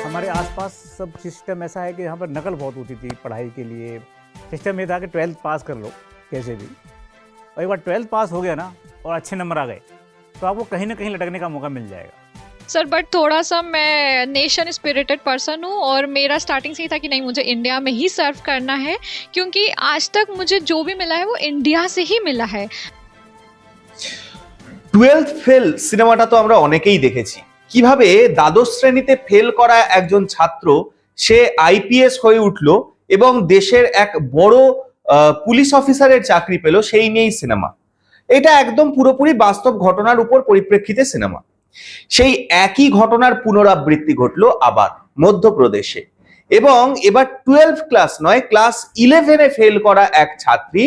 हमारे आसपास सब सिस्टम ऐसा है कि यहाँ पर नकल बहुत होती थी पढ़ाई के लिए। सिस्टम ये था कि ट्वेल्थ पास कर लो, कैसे भी। और एक बार ट्वेल्थ पास हो गया ना, और अच्छे नंबर आ गए तो आपको कहीं ना कहीं लटकने का मौका मिल जाएगा। सर बट थोड़ा सा मैं नेशन स्पिरिटेड पर्सन हूँ और मेरा स्टार्टिंग से ही था कि नहीं, मुझे इंडिया में ही सर्व करना है, क्योंकि आज तक मुझे जो भी मिला है वो इंडिया से ही मिला है। টুয়েলথ ফেল সিনেমাটা তো আমরা অনেকেই দেখেছি। কীভাবে দ্বাদশ শ্রেণীতে ফেল করা একজন ছাত্র, সে আইপিএস হয়ে উঠল এবং দেশের এক বড় পুলিশ অফিসারের চাকরি পেল সেই নিয়েই সিনেমা। এটা একদম পুরোপুরি বাস্তব ঘটনার উপর পরিপ্রেক্ষিতে সিনেমা। সেই একই ঘটনার পুনরাবৃত্তি ঘটলো আবার মধ্যপ্রদেশে। এবং এবার টুয়েলভ ক্লাস নয়, ক্লাস ইলেভেনে ফেল করা এক ছাত্রী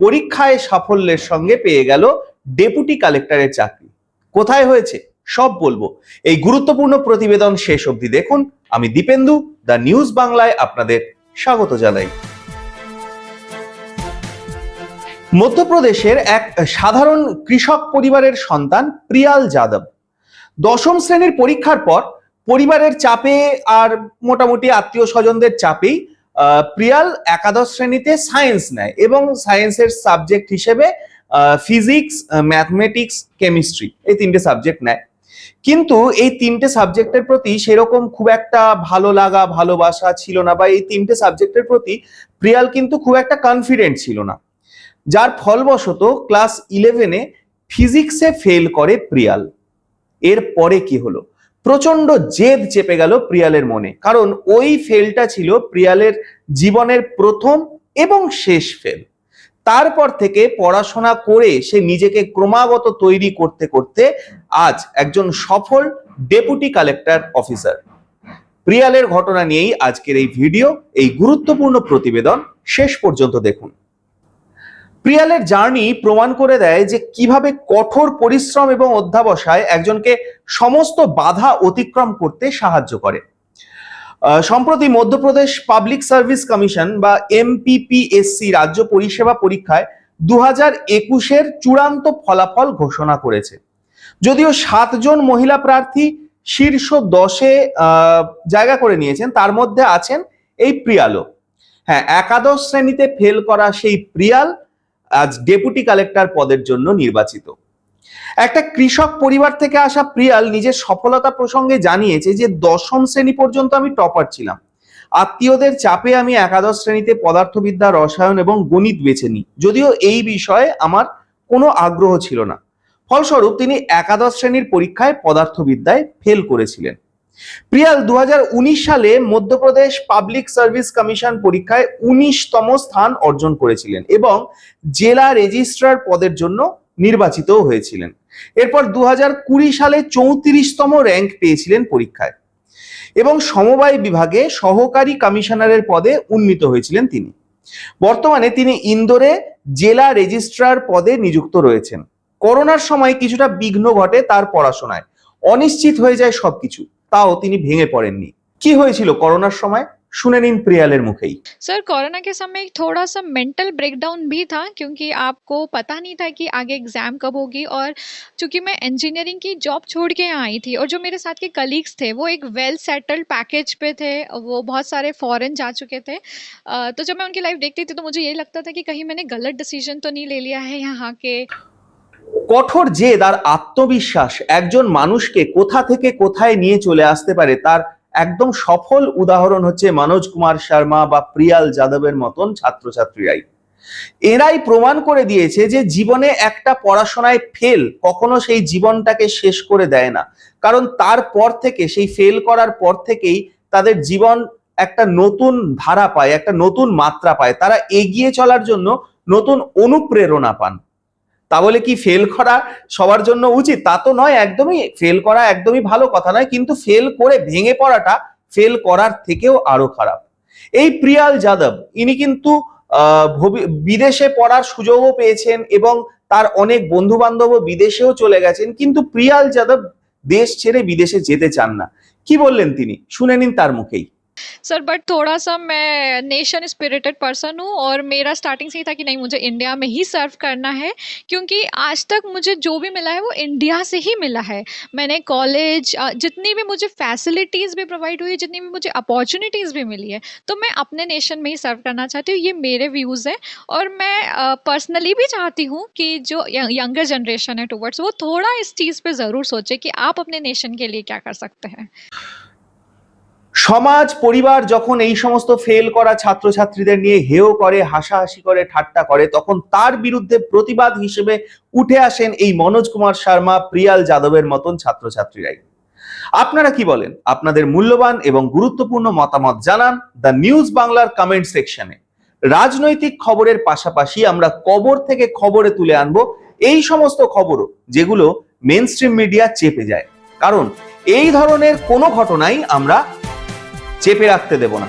পরীক্ষায় সাফল্যের সঙ্গে পেয়ে গেল ডেপুটি কালেক্টরের চাকরি। কোথায় হয়েছে? সব বলব। এই গুরুত্বপূর্ণ প্রতিবেদন শেষ অবধি দেখুন। আমি দীপেন্দু, দ্য নিউজ বাংলায় আপনাদের স্বাগত জানাই। মধ্যপ্রদেশের এক সাধারণ কৃষক পরিবারের সন্তান প্রিয়াল যাদব। দশম শ্রেণির পরীক্ষার পর পরিবারের চাপে আর মোটামুটি আত্মীয় স্বজনদের চাপেই প্রিয়াল একাদশ শ্রেণীতে সায়েন্স নেয় এবং সায়েন্সের সাবজেক্ট হিসেবে ফিজিক্স ম্যাথমেটিক্স কেমিস্ট্রি এই তিনটে সাবজেক্ট নেয়। কিন্তু এই তিনটে সাবজেক্টের প্রতি সেরকম খুব একটা ভালো লাগা, ভালোবাসা ছিল না বা এই তিনটে সাবজেক্টের প্রতি প্রিয়াল কিন্তু খুব একটা কনফিডেন্ট ছিল না। যার ফলবশত ক্লাস ইলেভেনে ফিজিক্সে ফেল করে প্রিয়াল। এর পরে কি হলো? প্রচণ্ড জেদ চেপে গেল প্রিয়ালের মনে। কারণ ওই ফেলটা ছিল প্রিয়ালের জীবনের প্রথম এবং শেষ ফেল তারপর থেকে পড়াশোনা করে সে নিজেকে ক্রমাগত তৈরি করতে করতে আজ একজন সফল ডেপুটি কালেক্টর অফিসার প্রিয়ালের ঘটনা নিয়েই আজকের এই ভিডিও এই গুরুত্বপূর্ণ প্রতিবেদন শেষ পর্যন্ত দেখুন। প্রিয়ালের জার্নি প্রমাণ করে দেয় যে কীভাবে কঠোর পরিশ্রম এবং অধ্যাবসায় একজনকে সমস্ত বাধা অতিক্রম করতে সাহায্য করে। সম্প্রতি মধ্যপ্রদেশ পাবলিক সার্ভিস কমিশন বা এমপিপিএসসি রাজ্য পরিষেবা পরীক্ষায় দু হাজার একুশের চূড়ান্ত ফলাফল ঘোষণা করেছে। যদিও সাতজন মহিলা প্রার্থী শীর্ষ দশে জায়গা করে নিয়েছেন, তার মধ্যে আছেন এই প্রিয়ালও। হ্যাঁ একাদশ শ্রেণীতে ফেল করা সেই প্রিয়াল আজ ডেপুটি কালেক্টর পদের জন্য নির্বাচিত। একটা কৃষক পরিবার থেকে আসা প্রিয়াল নিজের সফলতা প্রসঙ্গে জানিয়েছে যে দশম শ্রেণি পর্যন্ত আমি টপার ছিলাম। আত্মীয়দের চাপে আমি একাদশ শ্রেণীতে পদার্থবিদ্যা, রসায়ন এবং গণিত বেছে নিই। যদিও এই বিষয়ে আমার কোনো আগ্রহ ছিল না। ফলস্বরূপ তিনি একাদশ শ্রেণির পরীক্ষায় পদার্থবিদ্যায় ফেল করেছিলেন। প্রিয়াল দু হাজার উনিশ সালে মধ্যপ্রদেশ পাবলিক সার্ভিস কমিশন পরীক্ষায় উনিশতম স্থান অর্জন করেছিলেন এবং জেলা রেজিস্ট্রার পদের জন্য নির্বাচিতও হয়েছিলেন। এরপর দু সালে চৌত্রিশতম র্যাঙ্ক পেয়েছিলেন পরীক্ষায় এবং সমবায় বিভাগে সহকারী কমিশনারের পদে উন্নীত হয়েছিলেন তিনি। বর্তমানে তিনি ইন্দোরে জেলা রেজিস্ট্রার পদে নিযুক্ত রয়েছেন। করোনার সময় কিছুটা বিঘ্ন ঘটে তার পড়াশোনায়। অনিশ্চিত হয়ে যায় সবকিছু, তাও তিনি ভেঙে পড়েননি। কি হয়েছিল করোনার সময়? শুনে নিন প্রিয়ালের মুখেই सर कोरोना के समय एक थोड़ा सा मेंटल ब्रेकडाउन भी था क्योंकि आपको पता नहीं था कि आगे एग्ज़ाम कब होगी और चूंकि मैं इंजीनियरिंग की जॉब छोड़ के यहाँ आई थी और जो मेरे साथ के कलीग्स थे वो एक वेल सेटल्ड पैकेज पे थे वो बहुत सारे फॉरेन जा चुके थे अ, तो जब मैं उनकी लाइफ देखती थी तो मुझे यही लगता था कि कहीं मैंने गलत डिसीजन तो नहीं ले लिया है यहाँ के কঠোর জেদ আর আত্মবিশ্বাস একজন মানুষকে কোথা থেকে কোথায় নিয়ে চলে আসতে পারে তার একদম সফল উদাহরণ হচ্ছে মনোজ কুমার শর্মা বা প্রিয়াল যাদবের মতন ছাত্রছাত্রীরাই। এরাই প্রমাণ করে দিয়েছে যে জীবনে একটা পড়াশোনায় ফেল কখনো সেই জীবনটাকে শেষ করে দেয় না। কারণ তারপর থেকে, সেই ফেল করার পর থেকেই তাদের জীবন একটা নতুন ধারা পায়, একটা নতুন মাত্রা পায়। তারা এগিয়ে চলার জন্য নতুন অনুপ্রেরণা পান। তা বলে কি ফেল করা সবার জন্য উচিত? তা তো নয়, একদমই ফেল করা একদমই ভালো কথা নয়, কিন্তু ফেল করে ভেঙে পড়াটা ফেল করার থেকেও আরও খারাপ। এই প্রিয়াল যাদব, ইনি কিন্তু বিদেশে পড়ার সুযোগও পেয়েছেন এবং তার অনেক বন্ধু বান্ধবও বিদেশেও চলে গেছেন, কিন্তু প্রিয়াল যাদব দেশ ছেড়ে বিদেশে যেতে চান না। কি বললেন তিনি? শুনে নিন তার মুখেই। सर बट थोड़ा सा मैं नेशन स्पिरिटेड पर्सन हूँ और मेरा स्टार्टिंग से ही था कि नहीं, मुझे इंडिया में ही सर्व करना है, क्योंकि आज तक मुझे जो भी मिला है वो इंडिया से ही मिला है। मैंने कॉलेज जितनी भी मुझे फैसिलिटीज़ भी प्रोवाइड हुई है जितनी भी मुझे अपॉर्चुनिटीज़ भी मिली है तो मैं अपने नेशन में ही सर्व करना चाहती हूँ, ये मेरे व्यूज़ हैं। और मैं पर्सनली भी चाहती हूँ कि जो यंगर जनरेशन है टूवर्ड्स वो थोड़ा इस चीज़ पर ज़रूर सोचे कि आप अपने नेशन के लिए क्या कर सकते हैं। সমাজ, পরিবার যখন এই সমস্ত ফেল করা ছাত্রছাত্রীদের নিয়ে হেয় করে, হাসাহাসি করে, ঠাট্টা করে, তখন তার বিরুদ্ধে প্রতিবাদ হিসেবে উঠে আসেন এই মনোজ কুমার শর্মা, প্রিয়াল যাদবের মতন ছাত্রছাত্রীরাই। আপনারা কি বলেন? আপনাদের মূল্যবান এবং গুরুত্বপূর্ণ মতামত জানান দ্য নিউজ বাংলার কমেন্ট সেকশনে রাজনৈতিক খবরের পাশাপাশি আমরা কবর থেকে খবরে তুলে আনব এই সমস্ত খবরও, যেগুলো মেন স্ট্রিম মিডিয়া চেপে যায়। কারণ এই ধরনের কোনো ঘটনাই আমরা চেপে রাখতে দেব না।